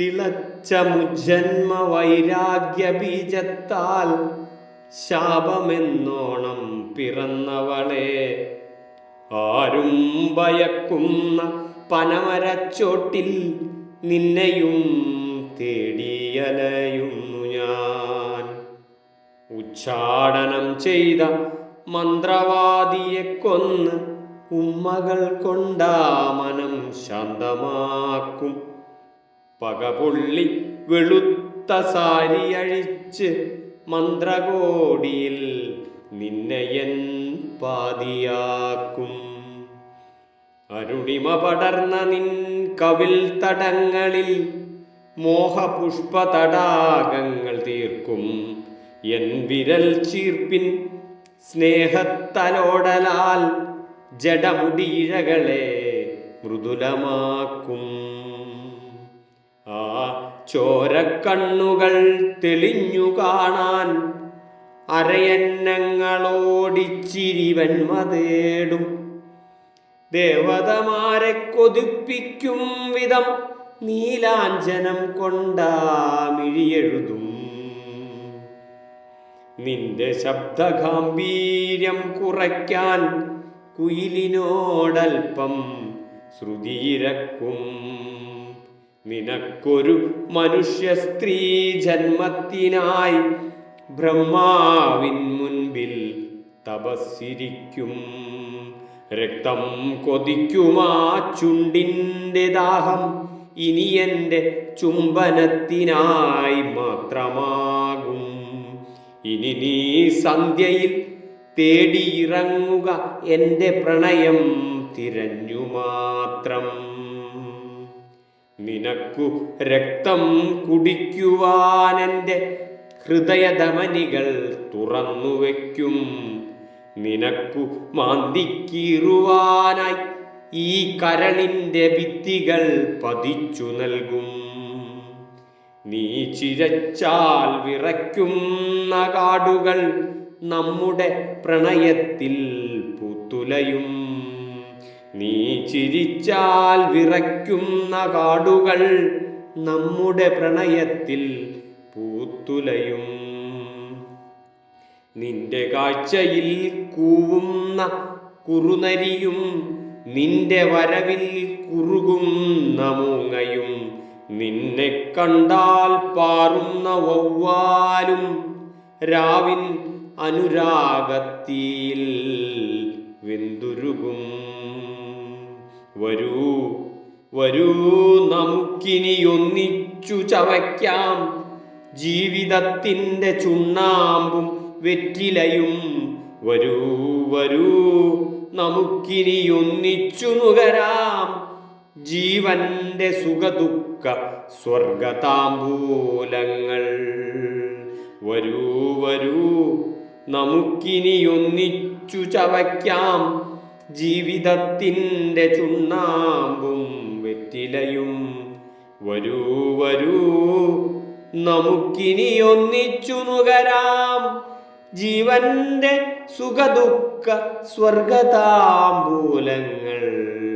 തിളച്ച മുജന്മ വൈരാഗ്യ ബീജത്താൽ ശാപമെന്നോണം പിറന്നവളെ. ആരും ഭയക്കുന്ന പനമരച്ചോട്ടിൽ നിന്നെയും തേടിയലയുന്നു ഞാൻ. ഉച്ചാടനം ചെയ്ത മന്ത്രവാദിയെ കൊന്ന് ഉമ്മകൾ കൊണ്ടാ മനം ശാന്തമാക്കും. പകപൊള്ളി വെളുത്ത സാരി അഴിച്ച് മന്ത്രകോടിയിൽ നിന്നയൻ പാതിയാക്കും. അരുണിമ പടർന്ന നിൻ കവിൽ തടങ്ങളിൽ മോഹപുഷ്പ തടാകങ്ങൾ തീർക്കും. എൻ വിരൽ ചീർപ്പിൻ സ്നേഹത്തലോടലാൽ ജഡമുടിയിഴകളെ മൃദുലമാക്കും. ആ ചോരക്കണ്ണുകൾ തെളിഞ്ഞു കാണാൻ അരയന്നങ്ങളോടിച്ചിരിവൻ മതേടും. ദേവതമാരെ കൊതിപ്പിക്കും വിധം നീലാഞ്ജനം കൊണ്ടാമിഴിയെഴുതും നിന്റെ ശബ്ദഗാംഭീര്യം കുറയ്ക്കാൻ കുയിലിനോടൽപ്പം ശ്രുതിയിരക്കും. നിനക്കൊരു മനുഷ്യ സ്ത്രീ ജന്മത്തിനായി ബ്രഹ്മാവിൻ മുൻപിൽ തപസ്സിരിക്കും. രക്തം കൊതിക്കുമാ ചുണ്ടിന്റെ ദാഹം. ഇനി എന്റെ ചുംബനത്തിനായി മാത്രമാകും. ഇനി നീ സന്ധ്യയിൽ തേടിയിറങ്ങുക എന്റെ പ്രണയം തിരഞ്ഞു മാത്രം. നിനക്കു രക്തം കുടിക്കുവാൻ എന്റെ ഹൃദയധമനികൾ തുറന്നു വയ്ക്കും. നിനക്കു മാന്തിക്കീറുവാനായി ഈ കരളിന്റെ ഭിത്തികൾ പതിച്ചു നൽകും. നീ ചിരച്ചാൽ വിറയ്ക്കുന്ന കാടുകൾ നമ്മുടെ പ്രണയത്തിൽ പുത്തുലയും. നീ ചിരിച്ചാൽ വിറയ്ക്കുന്ന കാടുകൾ നമ്മുടെ പ്രണയത്തിൽ പൂത്തുലയും. നിന്റെ കാഴ്ചയിൽ കൂവുന്ന കുറുനരിയും നിന്റെ വരവിൽ കുറുകുന്ന മൂങ്ങയും നിന്നെ കണ്ടാൽ പാറുന്ന വവ്വാലും രാവിൻ അനുരാഗത്തിയിൽ വെന്തുരുകും. വരൂ വരൂ നമുക്കിനി ഒന്നിച്ചു ചവയ്ക്കാം. ജീവിതത്തിന്റെ ചുണ്ണാമ്പും വെറ്റിലയും. വരൂ വരൂ നമുക്കിനി ഒന്നിച്ചു നുകരാം. ജീവന്റെ സുഖദുഃഖ സ്വർഗതാമ്പൂലങ്ങൾ വരൂ വരൂ നമുക്കിനി ഒന്നിച്ചു ചവയ്ക്കാം. ജീവിതത്തിന്റെ ചുണ്ണാമ്പും വെറ്റിലയും. വരൂ വരൂ നമുക്കിനി ഒന്നിച്ചു നുകരാം. ജീവന്റെ സുഖദുഃഖ സ്വർഗതാമ്പൂലങ്ങൾ